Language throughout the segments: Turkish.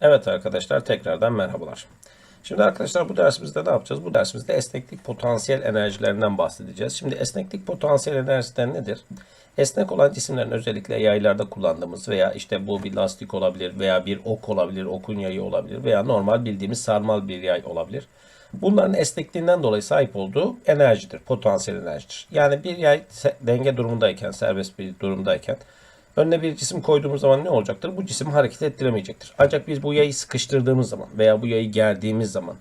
Evet arkadaşlar tekrardan merhabalar. Şimdi arkadaşlar bu dersimizde ne yapacağız? Bu dersimizde esneklik potansiyel enerjilerinden bahsedeceğiz. Şimdi esneklik potansiyel enerjiler nedir? Esnek olan cisimlerin özellikle yaylarda kullandığımız veya işte bu bir lastik olabilir veya bir ok olabilir, okun yayı olabilir veya normal bildiğimiz sarmal bir yay olabilir. Bunların esnekliğinden dolayı sahip olduğu enerjidir, potansiyel enerjidir. Yani bir yay denge durumundayken, serbest bir durumdayken Önüne bir cisim koyduğumuz zaman ne olacaktır? Bu cisim hareket ettiremeyecektir. Ancak biz bu yayı sıkıştırdığımız zaman veya bu yayı gerdiğimiz zaman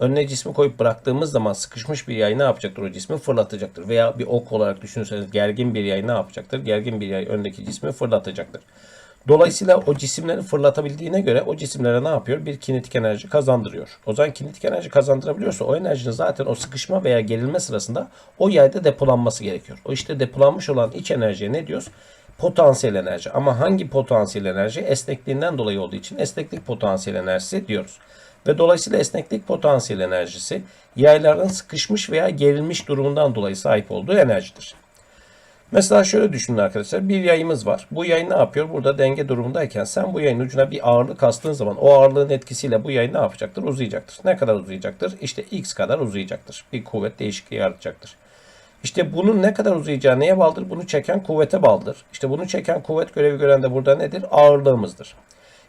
önüne cismi koyup bıraktığımız zaman sıkışmış bir yay ne yapacaktır? O cismi fırlatacaktır. Veya bir ok olarak düşünürseniz gergin bir yay ne yapacaktır? Gergin bir yay öndeki cismi fırlatacaktır. Dolayısıyla o cisimleri fırlatabildiğine göre o cisimlere ne yapıyor? Bir kinetik enerji kazandırıyor. O zaman kinetik enerji kazandırabiliyorsa o enerjinin zaten o sıkışma veya gerilme sırasında o yayda depolanması gerekiyor. O işte depolanmış olan iç enerjiye ne diyoruz? Potansiyel enerji. Ama hangi potansiyel enerji? Esnekliğinden dolayı olduğu için esneklik potansiyel enerjisi diyoruz. Ve dolayısıyla esneklik potansiyel enerjisi yayların sıkışmış veya gerilmiş durumundan dolayı sahip olduğu enerjidir. Mesela şöyle düşünün arkadaşlar. Bir yayımız var. Bu yay ne yapıyor? Burada denge durumundayken sen bu yayın ucuna bir ağırlık astığın zaman o ağırlığın etkisiyle bu yay ne yapacaktır? Uzayacaktır. Ne kadar uzayacaktır? İşte x kadar uzayacaktır. Bir kuvvet değişikliği yaratacaktır. İşte bunun ne kadar uzayacağı neye bağlıdır? Bunu çeken kuvvete bağlıdır. İşte bunu çeken kuvvet görevi gören de burada nedir? Ağırlığımızdır.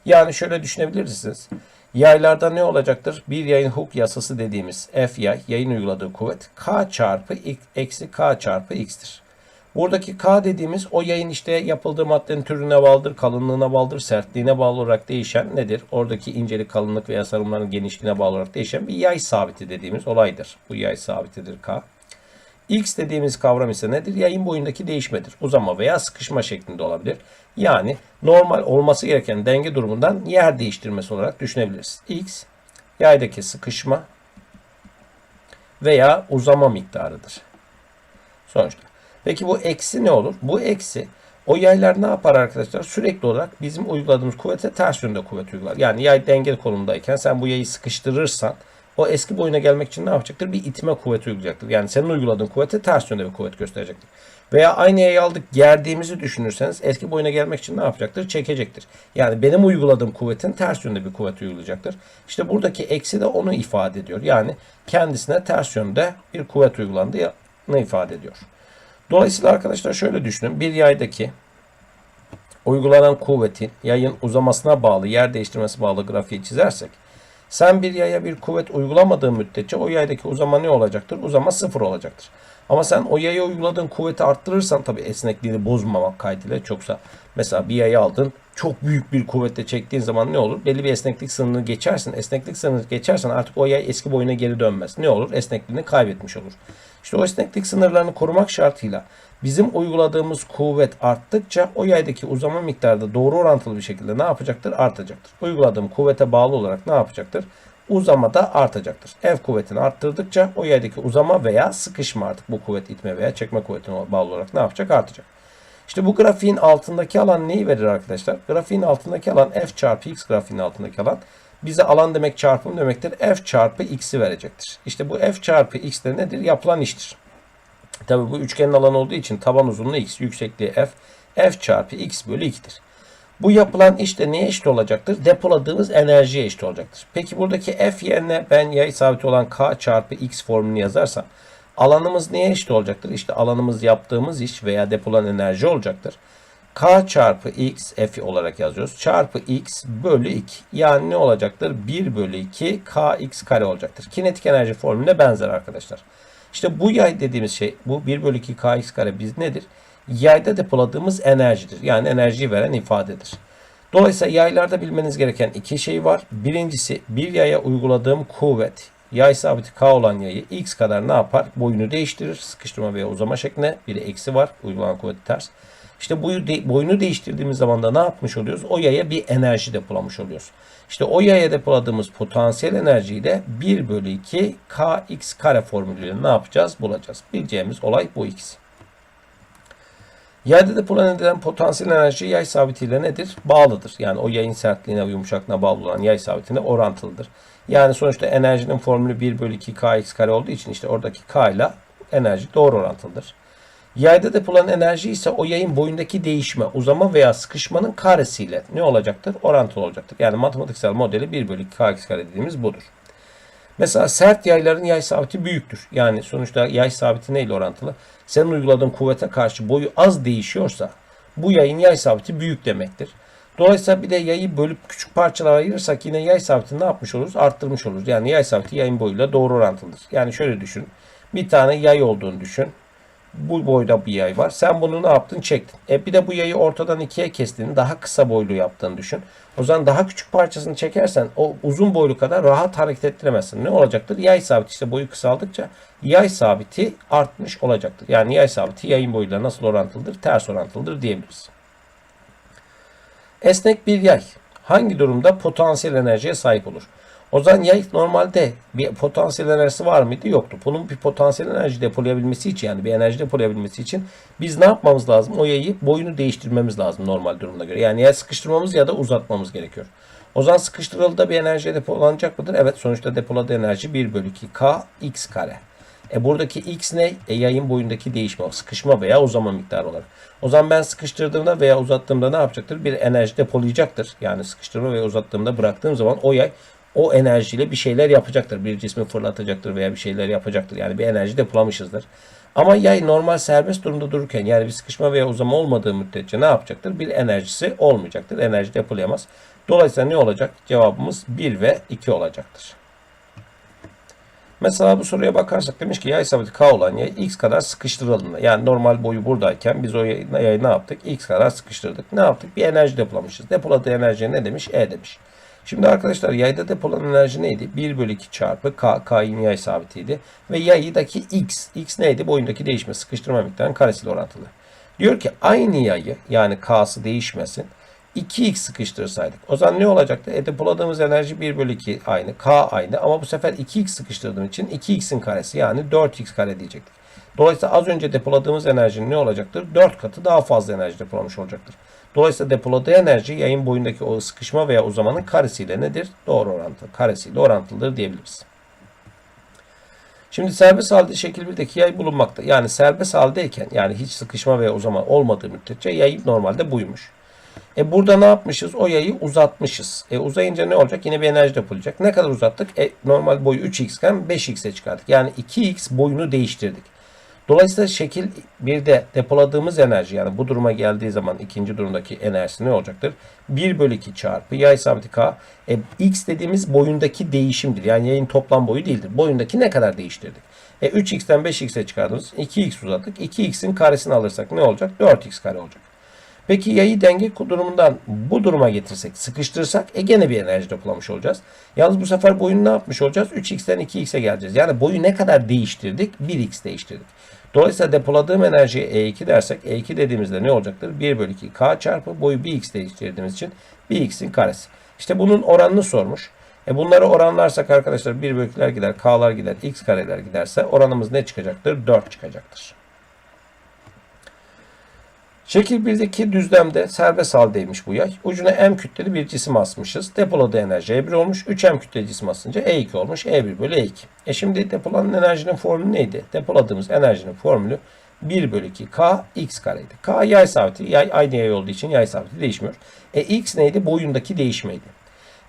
Yani şöyle düşünebilirsiniz. Yaylarda ne olacaktır? Bir yayın Hooke yasası dediğimiz F yay, yayın uyguladığı kuvvet K çarpı x, eksi K çarpı x'tir. Buradaki K dediğimiz o yayın işte yapıldığı maddenin türüne bağlıdır, kalınlığına bağlıdır, sertliğine bağlı olarak değişen nedir? Oradaki incelik, kalınlık veya sarımların genişliğine bağlı olarak değişen bir yay sabiti dediğimiz olaydır. Bu yay sabitidir K. X dediğimiz kavram ise nedir? Yayın boyundaki değişmedir. Uzama veya sıkışma şeklinde olabilir. Yani normal olması gereken denge durumundan yer değiştirmesi olarak düşünebiliriz. X yaydaki sıkışma veya uzama miktarıdır. Sonuçta. Peki bu eksi ne olur? Bu eksi o yaylar ne yapar arkadaşlar? Sürekli olarak bizim uyguladığımız kuvvete ters yönde kuvvet uygular. Yani yay denge konumundayken sen bu yayı sıkıştırırsan o eski boyuna gelmek için ne yapacaktır? Bir itme kuvveti uygulayacaktır. Yani senin uyguladığın kuvvete ters yönde bir kuvvet gösterecektir. Veya aynı yayı aldık gerdiğimizi düşünürseniz eski boyuna gelmek için ne yapacaktır? Çekecektir. Yani benim uyguladığım kuvvetin ters yönde bir kuvvet uygulayacaktır. İşte buradaki eksi de onu ifade ediyor. Yani kendisine ters yönde bir kuvvet uygulandığını ifade ediyor. Dolayısıyla arkadaşlar şöyle düşünün. Bir yaydaki uygulanan kuvvetin yayın uzamasına bağlı, yer değiştirmesi bağlı grafiği çizersek sen bir yaya bir kuvvet uygulamadığın müddetçe o yaydaki uzama ne olacaktır? Uzama sıfır olacaktır. Ama sen o yaya uyguladığın kuvveti arttırırsan tabi esnekliğini bozmamak kaydıyla çoksa mesela bir yayı aldın çok büyük bir kuvvetle çektiğin zaman ne olur? Belli bir esneklik sınırını geçersin. Esneklik sınırını geçersen artık o yay eski boyuna geri dönmez. Ne olur? Esnekliğini kaybetmiş olur. İşte o esneklik sınırlarını korumak şartıyla bizim uyguladığımız kuvvet arttıkça o yaydaki uzama miktarı da doğru orantılı bir şekilde ne yapacaktır? Artacaktır. Uyguladığım kuvvete bağlı olarak ne yapacaktır? Uzama da artacaktır. F kuvvetini arttırdıkça o yaydaki uzama veya sıkışma artık bu kuvvet itme veya çekme kuvvetine bağlı olarak ne yapacak? Artacak. İşte bu grafiğin altındaki alan neyi verir arkadaşlar? Grafiğin altındaki alan f çarpı x grafiğin altındaki alan bize alan demek çarpım demektir. f çarpı x'i verecektir. İşte bu f çarpı x de nedir? Yapılan iştir. Tabi bu üçgenin alanı olduğu için taban uzunluğu x, yüksekliği f, f çarpı x bölü 2'dir. Bu yapılan iş de neye eşit olacaktır? Depoladığımız enerjiye eşit olacaktır. Peki buradaki f yerine ben yay sabiti olan k çarpı x formülünü yazarsam alanımız neye eşit olacaktır? İşte alanımız yaptığımız iş veya depolanan enerji olacaktır. k çarpı x f olarak yazıyoruz. Çarpı x bölü 2. Yani ne olacaktır? 1 bölü 2 kx kare olacaktır. Kinetik enerji formülüne benzer arkadaşlar. İşte bu yay dediğimiz şey bu 1 bölü 2 kx kare biz nedir? Yayda depoladığımız enerjidir. Yani enerjiyi veren ifadedir. Dolayısıyla yaylarda bilmeniz gereken iki şey var. Birincisi bir yaya uyguladığım kuvvet yay sabiti k olan yayı x kadar ne yapar? Boyunu değiştirir. Sıkıştırma veya uzama şeklinde. Bir de eksi var. Uygulanan kuvveti ters. İşte boyu de, boyunu değiştirdiğimiz zaman da ne yapmış oluyoruz? O yaya bir enerji depolamış oluyoruz. İşte o yaya depoladığımız potansiyel enerjiyi de 1 bölü 2 kx kare formülüyle ne yapacağız? Bulacağız. Bileceğimiz olay bu ikisi. Yayda depolanan edilen potansiyel enerji yay sabitiyle nedir? Bağlıdır. Yani o yayın sertliğine ve yumuşaklığına bağlı olan yay sabitine orantılıdır. Yani sonuçta enerjinin formülü 1 bölü 2 kx kare olduğu için işte oradaki k ile enerji doğru orantılıdır. Yayda depolanan enerji ise o yayın boyundaki değişme, uzama veya sıkışmanın karesiyle ne olacaktır? Orantılı olacaktır. Yani matematiksel modeli 1 bölü 2 kx kare dediğimiz budur. Mesela sert yayların yay sabiti büyüktür. Yani sonuçta yay sabiti neyle orantılı? Senin uyguladığın kuvvete karşı boyu az değişiyorsa bu yayın yay sabiti büyük demektir. Dolayısıyla bir de yayı bölüp küçük parçalara ayırırsak yine yay sabitini ne yapmış oluruz? Arttırmış oluruz. Yani yay sabiti yayın boyuyla doğru orantılıdır. Yani şöyle düşün. Bir tane yay olduğunu düşün. Bu boyda bir yay var. Sen bunu ne yaptın? Çektin. E bir de bu yayı ortadan ikiye kestiğini daha kısa boylu yaptığını düşün. O zaman daha küçük parçasını çekersen o uzun boylu kadar rahat hareket ettiremezsin. Ne olacaktır? Yay sabiti işte boyu kısaldıkça yay sabiti artmış olacaktır. Yani yay sabiti yayın boyuyla nasıl orantılıdır? Ters orantılıdır diyebiliriz. Esnek bir yay hangi durumda potansiyel enerjiye sahip olur? O zaman yay normalde bir potansiyel enerjisi var mıydı? Yoktu. Bunun bir potansiyel enerji depolayabilmesi için yani bir enerji depolayabilmesi için biz ne yapmamız lazım? O yayı boyunu değiştirmemiz lazım normal durumuna göre. Yani ya sıkıştırmamız ya da uzatmamız gerekiyor. O zaman sıkıştırıldığı bir enerji depolanacak mıdır? Evet sonuçta depoladığı enerji 1 bölü 2 k x kare. E buradaki x ne? E yayın boyundaki değişme, sıkışma veya uzama miktarı olarak. O zaman ben sıkıştırdığımda veya uzattığımda ne yapacaktır? Bir enerji depolayacaktır. Yani sıkıştırma veya uzattığımda bıraktığım zaman o yay o enerjiyle bir şeyler yapacaktır. Bir cismi fırlatacaktır veya bir şeyler yapacaktır. Yani bir enerji depolamışızdır. Ama yay normal serbest durumda dururken yani bir sıkışma veya uzama olmadığı müddetçe ne yapacaktır? Bir enerjisi olmayacaktır. Enerji depolayamaz. Dolayısıyla ne olacak? Cevabımız 1 ve 2 olacaktır. Mesela bu soruya bakarsak demiş ki yay sabiti K olan yay x kadar sıkıştırıldığında yani normal boyu buradayken biz o yayı ne yaptık? x kadar sıkıştırdık. Ne yaptık? Bir enerji depolamışız. Depoladığı enerji ne demiş? E demiş. Şimdi arkadaşlar yayda depolanan enerji neydi? 1 bölü 2 çarpı K, K'in yay sabitiydi. Ve yaydaki X, X neydi? Boyundaki değişme, sıkıştırma miktarının karesiyle orantılı. Diyor ki aynı yayı yani K'sı değişmesin. 2x sıkıştırsaydık. O zaman ne olacaktı? E depoladığımız enerji 1 bölü 2 aynı. K aynı. Ama bu sefer 2x sıkıştırdığım için 2x'in karesi yani 4x kare diyecektik. Dolayısıyla az önce depoladığımız enerjinin ne olacaktır? 4 katı daha fazla enerji depolamış olacaktır. Dolayısıyla depoladığı enerji yayın boyundaki o sıkışma veya uzamanın karesiyle nedir? Doğru orantılı. Karesiyle orantılıdır diyebiliriz. Şimdi serbest halde şekil 1'deki yay bulunmakta. Yani serbest haldeyken yani hiç sıkışma veya uzama olmadığı müddetçe yay normalde buymuş. E burada ne yapmışız? O yayı uzatmışız. E uzayınca ne olacak? Yine bir enerji depolayacak. Ne kadar uzattık? E normal boyu 3x iken 5x'e çıkardık. Yani 2x boyunu değiştirdik. Dolayısıyla şekil 1'de depoladığımız enerji yani bu duruma geldiği zaman ikinci durumdaki enerjisi ne olacaktır? 1 bölü 2 çarpı yay sabiti k. E, x dediğimiz boyundaki değişimdir. Yani yayın toplam boyu değildir. Boyundaki ne kadar değiştirdik? E 3x'ten 5x'e çıkardığımız 2x uzattık. 2x'in karesini alırsak ne olacak? 4x kare olacak. Peki yayı denge durumundan bu duruma getirsek, sıkıştırırsak e gene bir enerji depolamış olacağız. Yalnız bu sefer boyunu ne yapmış olacağız? 3x'ten 2x'e geleceğiz. Yani boyu ne kadar değiştirdik? 1x değiştirdik. Dolayısıyla depoladığım enerjiye E2 dersek E2 dediğimizde ne olacaktır? 1 bölü 2 K çarpı boyu 1x değiştirdiğimiz için 1x'in karesi. İşte bunun oranını sormuş. E bunları oranlarsak arkadaşlar 1 bölü 2'ler gider, K'lar gider, x kareler giderse oranımız ne çıkacaktır? 4 çıkacaktır. Şekil 1'deki düzlemde serbest haldeymiş bu yay. Ucuna M kütleli bir cisim asmışız. Depoladığı enerji E1 olmuş. 3M kütleli cisim asınca E2 olmuş. E1 bölü E2. E şimdi depolanan enerjinin formülü neydi? Depoladığımız enerjinin formülü 1 bölü 2 K X kareydi. K yay sabiti. Yay aynı yay olduğu için yay sabiti değişmiyor. E X neydi? Boyundaki değişmeydi.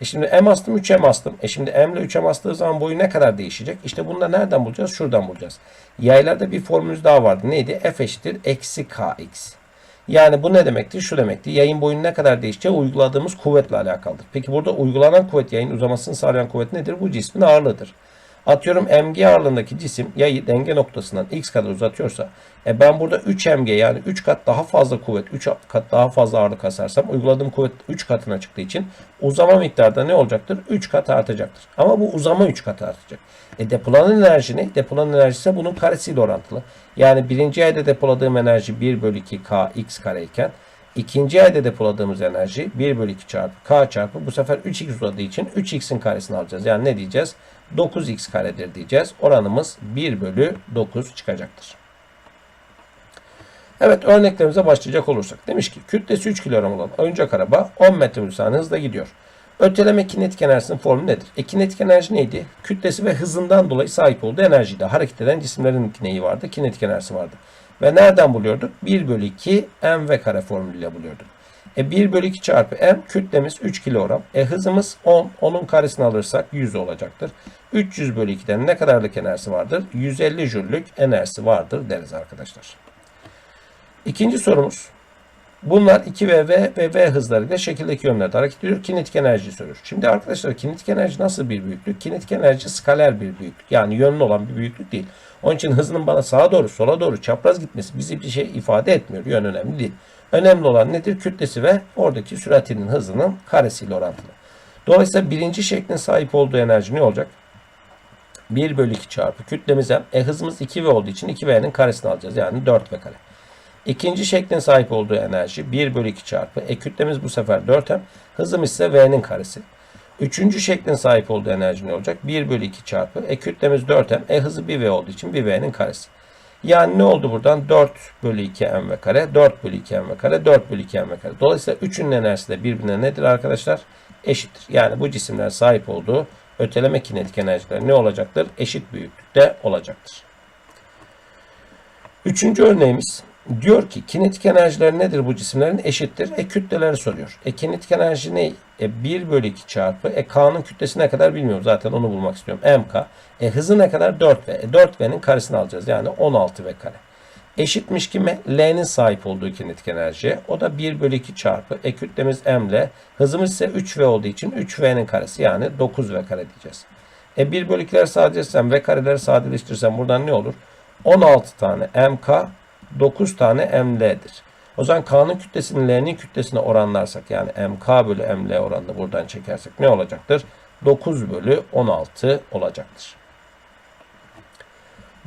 E şimdi M astım 3M astım. E şimdi M ile 3M astığı zaman boyu ne kadar değişecek? İşte bunu da nereden bulacağız? Şuradan bulacağız. Yaylarda bir formülümüz daha vardı. Neydi? F eşittir eksi KX. Yani bu ne demektir? Şu demektir. Yayın boyunun ne kadar değişeceği uyguladığımız kuvvetle alakalıdır. Peki burada uygulanan kuvvet yayın uzamasını sağlayan kuvvet nedir? Bu cismin ağırlığıdır. Atıyorum mg ağırlığındaki cisim yayı denge noktasından x kadar uzatıyorsa e ben burada 3 mg yani 3 kat daha fazla kuvvet 3 kat daha fazla ağırlık kasarsam uyguladığım kuvvet 3 katına çıktığı için uzama miktarı da ne olacaktır? 3 kat artacaktır. Ama bu uzama 3 kat artacak. E depolanan enerji ne? Depolanan enerji ise bunun karesiyle orantılı. Yani birinci ayda depoladığım enerji 1 bölü 2 k x kare iken ikinci ayda depoladığımız enerji 1 bölü 2 çarpı k çarpı bu sefer 3x uzadığı için 3x'in karesini alacağız. Yani ne diyeceğiz? 9x karedir diyeceğiz. Oranımız 1 bölü 9 çıkacaktır. Evet örneklerimize başlayacak olursak. Demiş ki kütlesi 3 kilogram olan oyuncak araba 10 metre bölü saniye hızla gidiyor. Öteleme kinetik enerjisinin formülü nedir? E kinetik enerji neydi? Kütlesi ve hızından dolayı sahip olduğu enerjiydi. Hareket eden cisimlerin neyi vardı? Kinetik enerjisi vardı. Ve nereden buluyorduk? 1 bölü 2 mv kare formülüyle buluyorduk. E 1 bölü 2 çarpı m kütlemiz 3 kilogram. E hızımız 10. Onun karesini alırsak 100 olacaktır. 300 bölü 2'den ne kadarlık enerjisi vardır? 150 jüllük enerjisi vardır deriz arkadaşlar. İkinci sorumuz. Bunlar 2V, V ve V hızlarıyla şekildeki yönlerde hareket ediyor. Kinetik enerji soruyor. Şimdi arkadaşlar kinetik enerji nasıl bir büyüklük? Kinetik enerji skaler bir büyüklük. Yani yönlü olan bir büyüklük değil. Onun için hızının bana sağa doğru, sola doğru çapraz gitmesi bizi bir şey ifade etmiyor. Yön önemli değil. Önemli olan nedir? Kütlesi ve oradaki süratinin hızının karesiyle orantılı. Dolayısıyla birinci şeklin sahip olduğu enerji ne olacak? 1 bölü 2 çarpı kütlemiz m. E hızımız 2V olduğu için 2V'nin karesini alacağız. Yani 4V kare. İkinci şeklin sahip olduğu enerji 1 bölü 2 çarpı. E kütlemiz bu sefer 4M. Hızımız ise V'nin karesi. Üçüncü şeklin sahip olduğu enerji ne olacak? 1 bölü 2 çarpı. E kütlemiz 4M. E hızı 1V olduğu için 1V'nin karesi. Yani ne oldu buradan? 4 bölü 2 m kare, 4 bölü 2 m kare, 4 bölü 2 m kare. Dolayısıyla üçünün enerjisi de birbirine nedir arkadaşlar? Eşittir. Yani bu cisimler sahip olduğu öteleme kinetik enerjiler ne olacaktır? Eşit büyüklükte olacaktır. Üçüncü örneğimiz diyor ki kinetik enerjiler nedir bu cisimlerin? Eşittir. E kütleleri soruyor. E kinetik enerji ne? E 1 bölü 2 çarpı. E K'nın kütlesi ne kadar bilmiyorum. Zaten onu bulmak istiyorum. MK. E hızı ne kadar? 4V. E 4V'nin karesini alacağız. Yani 16V kare. Eşitmiş kime? L'nin sahip olduğu kinetik enerjiye. O da 1 bölü 2 çarpı. E kütlemiz M ile. Hızımız ise 3V olduğu için 3V'nin karesi. Yani 9V kare diyeceğiz. E 1 bölü 2'leri sadeleştirsem V kareleri sadeleştirirsem buradan ne olur? 16 tane MK 9 tane ML'dir. O zaman K'nın kütlesini L'nin kütlesine oranlarsak yani MK bölü ML oranını buradan çekersek ne olacaktır? 9 bölü 16 olacaktır.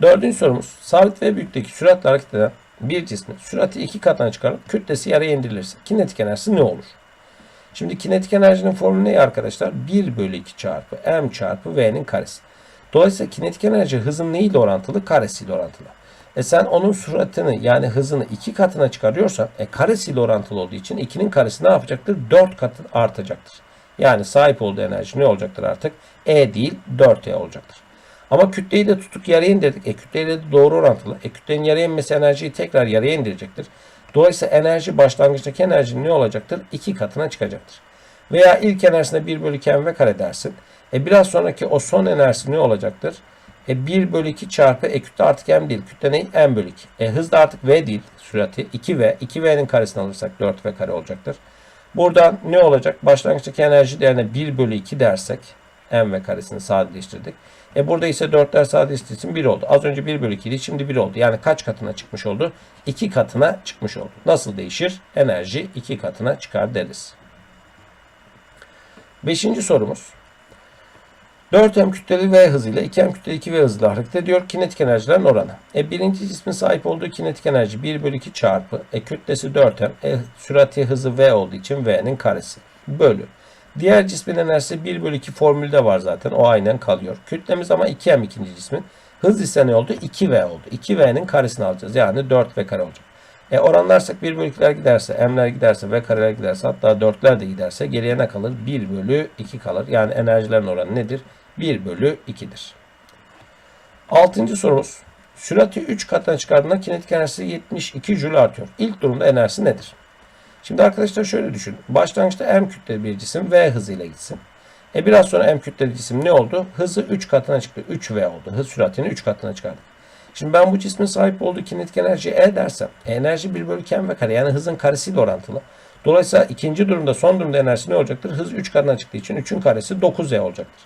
Dördüncü sorumuz. Sabit ve büyüklükteki süratle hareket eden bir cismin sürati iki katına çıkarıp kütlesi yarıya indirilirse kinetik enerjisi ne olur? Şimdi kinetik enerjinin formülü ne arkadaşlar? 1 bölü 2 çarpı m çarpı v'nin karesi. Dolayısıyla kinetik enerji hızın neyiyle orantılı? Karesiyle orantılı. E sen onun süratini yani hızını iki katına çıkarıyorsan e karesiyle orantılı olduğu için 2'nin karesi ne yapacaktır? 4 katı artacaktır. Yani sahip olduğu enerji ne olacaktır artık? E değil 4E olacaktır. Ama kütleyi de tutuk yarıya indirdik. E kütleyle de doğru orantılı. E kütlenin yarıya inmesi enerjiyi tekrar yarıya indirecektir. Dolayısıyla enerji başlangıçtaki enerjinin ne olacaktır? 2 katına çıkacaktır. Veya ilk enerjisine 1 bölü 2 mv kare dersin. E biraz sonraki o son enerjisi ne olacaktır? E 1 bölü 2 çarpı e kütle artık m değil. Kütle ne? m bölü 2. E hız da artık v değil sürati. 2v. 2v'nin karesini alırsak 4v kare olacaktır. Buradan ne olacak? Başlangıçtaki enerji değerine 1 bölü 2 dersek m karesini sadeleştirdik. E burada ise 4'ler sadeleştiği için 1 oldu. Az önce 1 bölü 2 idi. Şimdi 1 oldu. Yani kaç katına çıkmış oldu? 2 katına çıkmış oldu. Nasıl değişir? Enerji 2 katına çıkar deriz. Beşinci sorumuz. 4m kütleli v hızıyla 2m kütleli 2v hızıyla hareket ediyor. Kinetik enerjilerin oranı. E birinci cismin sahip olduğu kinetik enerji 1 bölü 2 çarpı. E kütlesi 4m. E sürati hızı v olduğu için v'nin karesi. Bölü. Diğer cismin enerjisi 1 bölü 2 formülde var zaten. O aynen kalıyor. Kütlemiz ama 2m ikinci cismin. Hız ise ne oldu? 2v oldu. 2v'nin karesini alacağız. Yani 4v kare olacak. E oranlarsak 1 bölü 2'ler giderse, m'ler giderse, v kareler giderse hatta 4'ler de giderse geriye ne kalır? 1 bölü 2 kalır. Yani enerjilerin oranı nedir? 1 bölü 2'dir. Altıncı sorumuz. Sürati 3 katına çıkardığında kinetik enerjisi 72 Joule artıyor. İlk durumda enerjisi nedir? Şimdi arkadaşlar şöyle düşün. Başlangıçta m kütleli bir cisim v hızıyla gitsin. E biraz sonra m kütleli cisim ne oldu? Hızı 3 katına çıktı. 3v oldu. Hız süratini 3 katına çıkardık. Şimdi ben bu cismin sahip olduğu kinetik enerji E dersem, e enerji 1 bölü m v kare yani hızın karesiyle orantılı. Dolayısıyla ikinci durumda son durumda enerjisi ne olacaktır? Hız 3 katına çıktığı için 3'ün karesi 9v olacaktır.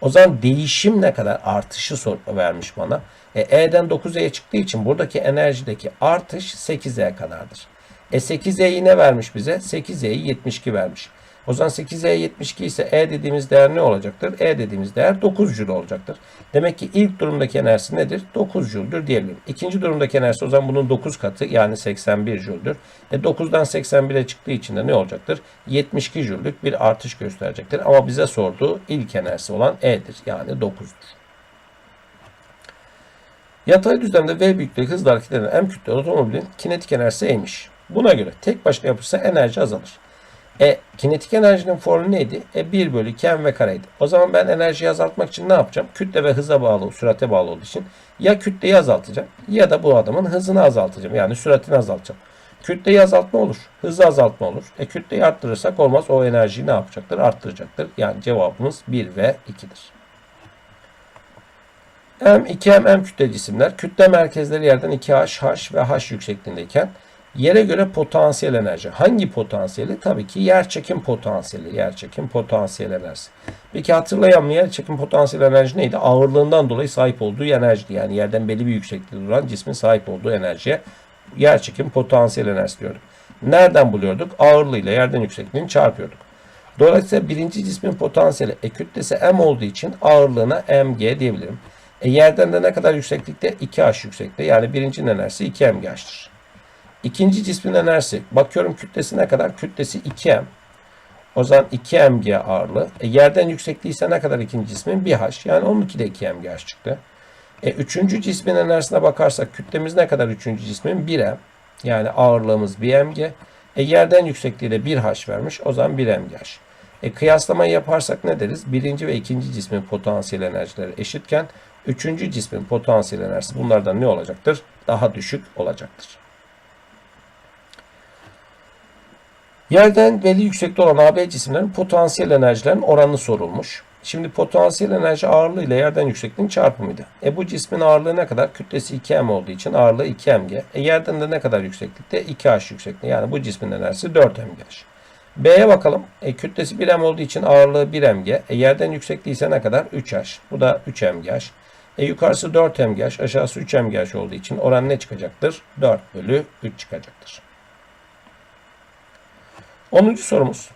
O zaman değişim ne kadar artışı sor vermiş bana. E, E'den 9E'ye çıktığı için buradaki enerjideki artış 8E kadardır. E 8E'yi ne vermiş bize? 8E'yi 72 vermiş. O zaman 8E 72 ise E dediğimiz değer ne olacaktır? E dediğimiz değer 9 Joule olacaktır. Demek ki ilk durumdaki enerjisi nedir? 9 Joule'dur diyebilirim. İkinci durumdaki enerjisi o zaman bunun 9 katı yani 81 Joule'dur. E 9'dan 81'e çıktığı için de ne olacaktır? 72 Joule'lük bir artış gösterecektir. Ama bize sorduğu ilk enerjisi olan E'dir. Yani 9'dur. Yatay düzlemde V büyüklüğü hızla hareket eden M kütle otomobilin kinetik enerjisi E'miş. Buna göre tek başına yapırsa enerji azalır. E kinetik enerjinin formülü neydi? E 1 bölü 2 mv kareydi. O zaman ben enerjiyi azaltmak için ne yapacağım? Kütle ve hıza bağlı, sürate bağlı olduğu için ya kütleyi azaltacağım ya da bu adamın hızını azaltacağım. Yani süratini azaltacağım. Kütleyi azaltma olur. Hızı azaltma olur. E kütleyi arttırırsak olmaz. O enerjiyi ne yapacaktır? Arttıracaktır. Yani cevabımız 1 ve 2'dir. M2 hem M kütle cisimler kütle merkezleri yerden 2H, H ve H yüksekliğindeyken yere göre potansiyel enerji. Hangi potansiyeli? Tabii ki yer çekim potansiyeli. Yer çekim potansiyel enerjisi. Peki hatırlayan mı yer çekim potansiyel enerji neydi? Ağırlığından dolayı sahip olduğu enerjiydi. Yani yerden belli bir yüksekliği duran cismin sahip olduğu enerjiye yer çekim potansiyel enerjisi diyorduk. Nereden buluyorduk? Ağırlığıyla yerden yüksekliğini çarpıyorduk. Dolayısıyla birinci cismin potansiyeli e kütlesi m olduğu için ağırlığına mg diyebilirim. E yerden de ne kadar yükseklikte? 2h yükseklikte. Yani birincinin enerjisi 2mgh'tir. İkinci cismin enerjisi. Bakıyorum kütlesi ne kadar? Kütlesi 2m. O zaman 2mg ağırlığı. E yerden yüksekliği ise ne kadar ikinci cismin? 1h. Yani 12 de 2mgh çıktı. E üçüncü cismin enerjisine bakarsak kütlemiz ne kadar üçüncü cismin? 1m. Yani ağırlığımız 1mg. E yerden yüksekliği de 1h vermiş. O zaman 1mgh. E kıyaslamayı yaparsak ne deriz? Birinci ve ikinci cismin potansiyel enerjileri eşitken üçüncü cismin potansiyel enerjisi bunlardan ne olacaktır? Daha düşük olacaktır. Yerden belli yüksekte olan AB cisimlerin potansiyel enerjilerin oranı sorulmuş. Şimdi potansiyel enerji ağırlığı ile yerden yüksekliğin çarpımıydı. E bu cismin ağırlığı ne kadar? Kütlesi 2m olduğu için ağırlığı 2mg. E yerden de ne kadar yükseklikte? 2h yüksekliği. Yani bu cismin enerjisi 4mgh. B'ye bakalım. E, kütlesi 1m olduğu için ağırlığı 1mg. E, yerden yüksekliği ise ne kadar? 3h. Bu da 3mgh. E, yukarısı 4mgh, aşağısı 3mgh olduğu için oran ne çıkacaktır? 4 bölü 3 çıkacaktır. 10. sorumuz.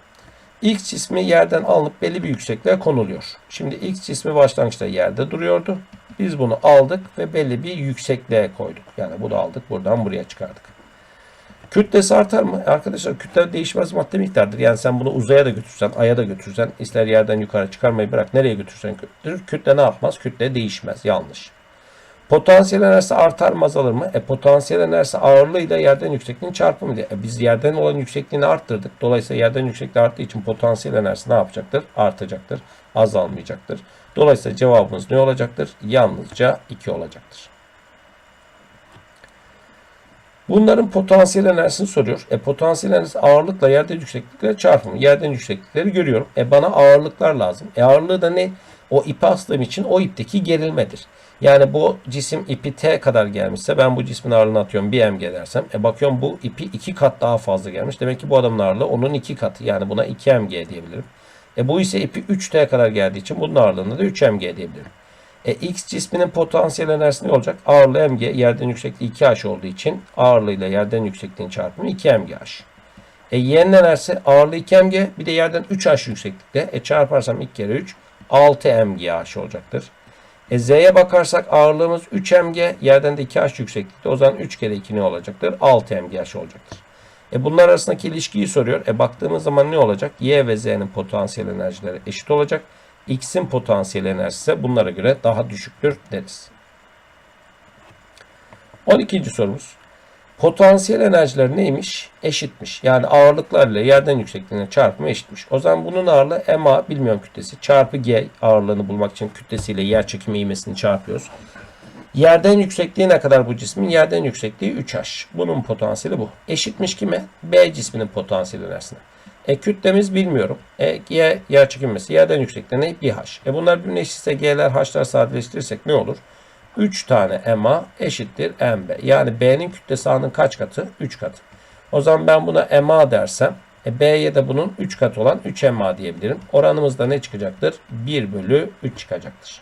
X cismi yerden alınıp belli bir yüksekliğe konuluyor. Şimdi X cismi başlangıçta yerde duruyordu. Biz bunu aldık ve belli bir yüksekliğe koyduk. Yani bunu aldık buradan buraya çıkardık. Kütlesi artar mı? Arkadaşlar kütle değişmez madde miktardır. Yani sen bunu uzaya da götürsen, aya da götürsen, ister yerden yukarı çıkarmayı bırak nereye götürsen götür. Kütle ne yapmaz? Kütle değişmez. Yanlış. Potansiyel enerjisi artar mı azalır mı? E potansiyel enerjisi ağırlığıyla yerden yüksekliğin çarpımıydı. E biz yerden olan yüksekliğini arttırdık. Dolayısıyla yerden yüksekliği arttığı için potansiyel enerjisi ne yapacaktır? Artacaktır. Azalmayacaktır. Dolayısıyla cevabımız ne olacaktır? Yalnızca 2 olacaktır. Bunların potansiyel enerjisini soruyor. E potansiyel enerjisi ağırlıkla yerden yükseklikleri çarpımı. Yerden yükseklikleri görüyorum. E bana ağırlıklar lazım. E ağırlığı da ne? O ipi astığım için o ipteki gerilmedir. Yani bu cisim ipi T kadar gelmişse ben bu cismin ağırlığını atıyorum 1 mg dersem. E bakıyorum bu ipi 2 kat daha fazla gelmiş. Demek ki bu adamın ağırlığı onun 2 katı. Yani buna 2 mg diyebilirim. E bu ise ipi 3T kadar geldiği için bunun ağırlığını da 3 mg diyebilirim. E, X cisminin potansiyel enerjisi ne olacak? Ağırlığı mg, yerden yüksekliği 2h olduğu için ağırlığıyla yerden yüksekliğin çarpımı 2 mgh. E, Y'nin enerjisi ağırlığı 2 mg, bir de yerden 3h yükseklikte. E, çarparsam 2 kere 3, 6 mgh olacaktır. E, Z'ye bakarsak ağırlığımız 3 mg, yerden de 2h yükseklikte. O zaman 3 kere 2 ne olacaktır? 6 mgh olacaktır. E bunlar arasındaki ilişkiyi soruyor. E baktığımız zaman ne olacak? Y ve Z'nin potansiyel enerjileri eşit olacak. X'in potansiyel enerjisi bunlara göre daha düşüktür deriz. 12. sorumuz. Potansiyel enerjiler neymiş? Eşitmiş. Yani ağırlıklarla yerden yüksekliğine çarpımı eşitmiş. O zaman bunun ağırlığı MA bilmiyorum kütlesi çarpı G ağırlığını bulmak için kütlesiyle yer çekimi ivmesini çarpıyoruz. Yerden yüksekliği ne kadar bu cismin? Yerden yüksekliği 3H. Bunun potansiyeli bu. Eşitmiş kime? B cisminin potansiyel enerjisine. E kütlemiz bilmiyorum. E G yer çekilmesi yerden yüksekliğine bir H. E bunlar birbirine eşitse G'ler H'lar sadeleştirirsek ne olur? 3 tane MA eşittir MB. Yani B'nin kütlesi A'nın kaç katı? 3 katı. O zaman ben buna MA dersem e B'ye de bunun 3 katı olan 3 MA diyebilirim. Oranımız da ne çıkacaktır? 1 bölü 3 çıkacaktır.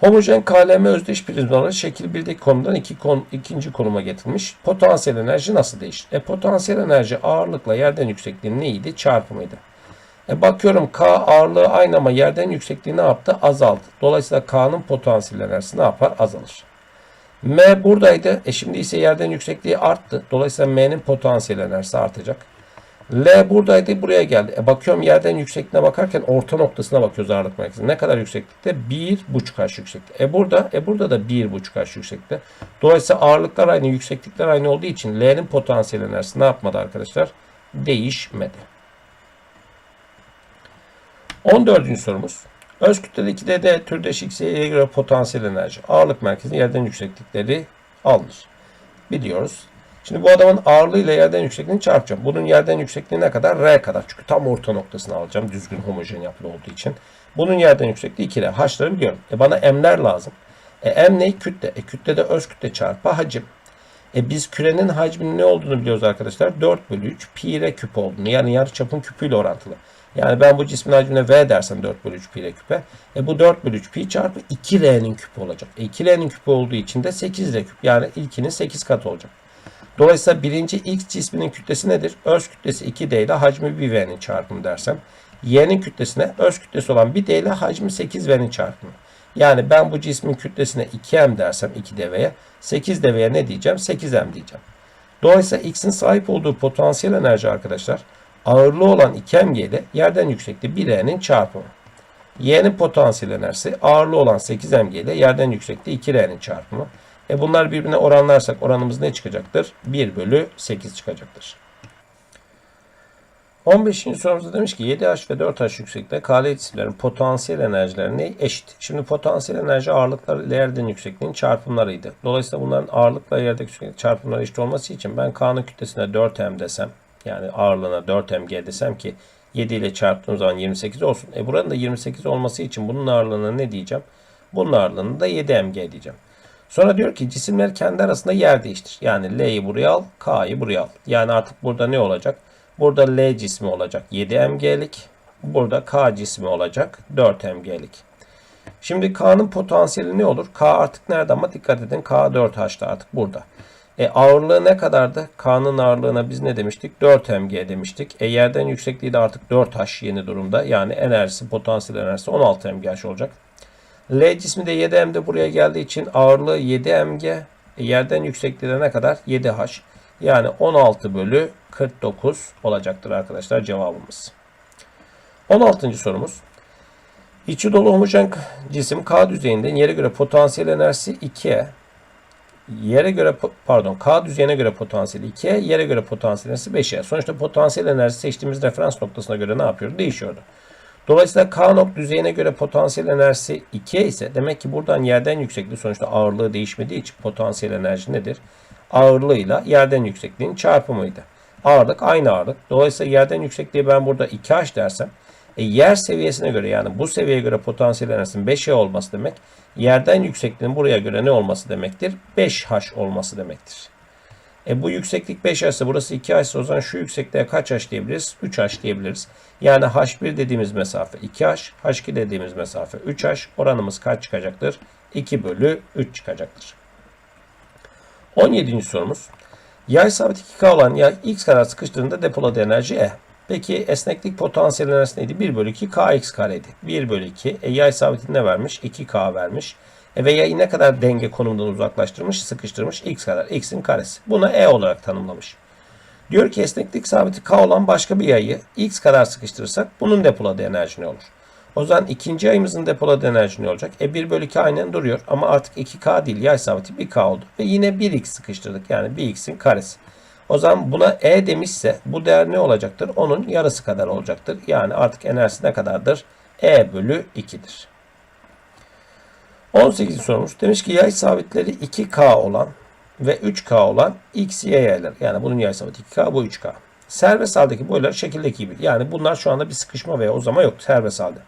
Homojen KLM özdeş prizmaları şekil 1'deki konumdan iki kon, ikinci konuma getirilmiş. Potansiyel enerji nasıl değişir? E, potansiyel enerji ağırlıkla yerden yüksekliğin neydi? Çarpımıydı. E, bakıyorum K ağırlığı aynı ama yerden yüksekliği ne yaptı? Azaldı. Dolayısıyla K'nın potansiyel enerjisi ne yapar? Azalır. M buradaydı. E şimdi ise yerden yüksekliği arttı. Dolayısıyla M'nin potansiyel enerjisi artacak. L buradaydı buraya geldi. E bakıyorum yerden yüksekliğine bakarken orta noktasına bakıyoruz ağırlık merkezi. Ne kadar yükseklikte? 1,5 H yükseklikte. E burada, e burada da 1,5 H yükseklikte. Dolayısıyla ağırlıklar aynı, yükseklikler aynı olduğu için L'nin potansiyel enerjisi ne yapmadı arkadaşlar? değişmedi. 14. sorumuz. Öz kütleli 2D'de türdeş X'ye göre potansiyel enerji. Ağırlık merkezinin yerden yükseklikleri alınır. Biliyoruz. Şimdi bu adamın ağırlığıyla yerden yüksekliğini çarpacağım. Bunun yerden yüksekliği ne kadar? R kadar. Çünkü tam orta noktasını alacağım. Düzgün homojen yapılı olduğu için. Bunun yerden yüksekliği 2R. H'ları biliyorum. E bana M'ler lazım. E M ne? Kütle. E kütle de öz kütle çarpı hacim. E biz kürenin hacminin ne olduğunu biliyoruz arkadaşlar. 4 bölü 3 pi r küp olduğunu. Yani yarıçapın küpüyle orantılı. Yani ben bu cismin hacmine V dersem 4 bölü 3 pi r küpe. E bu 4 bölü 3 pi çarpı 2R'nin küpü olacak. E 2R'nin küpü olduğu için de 8R küp. Yani ilkinin 8 katı olacak. Dolayısıyla birinci X cisminin kütlesi nedir? Öz kütlesi 2D ile hacmi 1V'nin çarpımı dersem. Y'nin kütlesine öz kütlesi olan 1D ile hacmi 8V'nin çarpımı. Yani ben bu cismin kütlesine 2M dersem 2DV'ye 8DV'ye ne diyeceğim? 8M diyeceğim. Dolayısıyla X'in sahip olduğu potansiyel enerji arkadaşlar ağırlığı olan 2mg ile yerden yüksekliği 1E'nin çarpımı. Y'nin potansiyel enerjisi ağırlığı olan 8mg ile yerden yüksekliği 2R'nin çarpımı. E bunlar birbirine oranlarsak oranımız ne çıkacaktır? 1 bölü 8 çıkacaktır. 15. sorumuzda demiş ki 7H ve 4H yükseklikte KL cisimlerin potansiyel enerjilerine eşit. Şimdi potansiyel enerji ağırlıklar ile yerden yüksekliğin çarpımlarıydı. Dolayısıyla bunların ağırlıkla yerdeki çarpımları eşit olması için ben K'nın kütlesine 4m desem yani ağırlığına 4mg desem ki 7 ile çarptığım zaman 28 olsun. E buranın da 28 olması için bunun ağırlığına ne diyeceğim? Bunun ağırlığını da 7mg diyeceğim. Sonra diyor ki cisimler kendi arasında yer değiştir. Yani L'yi buraya al, K'yı buraya al. Yani artık burada ne olacak? Burada L cismi olacak 7 mg'lik. Burada K cismi olacak 4 mg'lik. Şimdi K'nın potansiyeli ne olur? K artık nerede ama dikkat edin K 4H'da artık burada. E ağırlığı ne kadardı? K'nın ağırlığına biz ne demiştik? 4 mg demiştik. E yerden yüksekliği de artık 4H yeni durumda. Yani enerjisi, potansiyel enerjisi 16 mgh olacak. L cismi de 7 m'de buraya geldiği için ağırlığı 7 mg. E yerden yüksekliği de ne kadar? 7H. Yani 16 bölü 49 olacaktır arkadaşlar cevabımız. 16. sorumuz. İçi dolu homojen cisim K düzeyinde yere göre potansiyel enerjisi 2'ye yere göre pardon K düzeyine göre potansiyeli 2'ye yere göre potansiyel enerjisi 5'e. Sonuçta potansiyel enerji seçtiğimiz referans noktasına göre ne yapıyor? Değişiyordu. Dolayısıyla K nok düzeyine göre potansiyel enerjisi 2 ise demek ki buradan yerden yüksekliği sonuçta ağırlığı değişmediği için potansiyel enerji nedir? Ağırlığıyla yerden yüksekliğin çarpımıydı. Ağırlık aynı ağırlık. Dolayısıyla yerden yüksekliği ben burada 2H dersem e, yer seviyesine göre yani bu seviyeye göre potansiyel enerjisinin 5E olması demek. Yerden yüksekliğin buraya göre ne olması demektir? 5H olması demektir. E bu yükseklik 5H ise burası 2H ise o zaman şu yüksekliğe kaç H diyebiliriz? 3H diyebiliriz. Yani H1 dediğimiz mesafe 2H, H2 dediğimiz mesafe 3H. Oranımız kaç çıkacaktır? 2 bölü 3 çıkacaktır. 17. sorumuz. Yay sabit 2K olan yay x kadar sıkıştığında depoladığı enerji E. Peki esneklik potansiyel enerjisi neydi? 1 bölü 2 kx kareydi. 1 bölü 2. E, yay sabiti ne vermiş? 2k vermiş. E, ve yayı ne kadar denge konumundan uzaklaştırmış? Sıkıştırmış. x kadar. x'in karesi. Buna e olarak tanımlamış. Diyor ki esneklik sabiti k olan başka bir yayı x kadar sıkıştırırsak bunun depoladığı enerji ne olur? O zaman ikinci ayımızın depoladığı enerji ne olacak? E 1 bölü 2 aynen duruyor ama artık 2K değil yay sabiti 1K oldu. Ve yine 1X sıkıştırdık yani 1X'in karesi. O zaman buna E demişse bu değer ne olacaktır? Onun yarısı kadar olacaktır. Yani artık enerjisi ne kadardır? E bölü 2'dir. 18 sorumuz. Demiş ki yay sabitleri 2K olan ve 3K olan X, Y yaylar. Yani bunun yay sabiti 2K bu 3K. Serbest haldeki boylar şekildeki gibi. Yani bunlar şu anda bir sıkışma veya uzama yok serbest halde.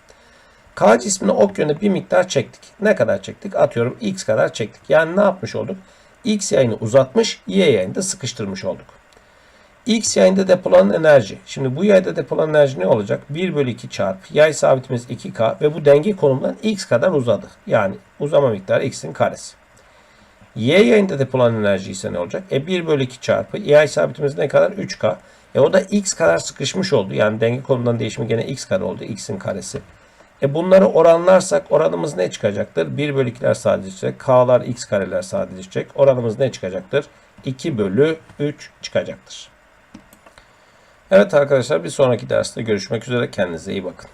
K cismini ok yönünde bir miktar çektik. Ne kadar çektik? Atıyorum x kadar çektik. Yani ne yapmış olduk? X yayını uzatmış, Y yayını da sıkıştırmış olduk. X yayında depolanan enerji. Şimdi bu yayda depolanan enerji ne olacak? 1 bölü 2 çarp. Yay sabitimiz 2K ve bu denge konumundan X kadar uzadı. Yani uzama miktarı X'in karesi. Y yayında depolanan enerji ise ne olacak? E 1 bölü 2 çarpı. Yay sabitimiz ne kadar? 3K. E o da X kadar sıkışmış oldu. Yani denge konumundan değişimi gene X kadar oldu. X'in karesi. E bunları oranlarsak oranımız ne çıkacaktır? 1 bölü 2'ler sadeleşecek. K'lar x kareler sadeleşecek. Oranımız ne çıkacaktır? 2 bölü 3 çıkacaktır. Evet arkadaşlar bir sonraki derste görüşmek üzere. Kendinize iyi bakın.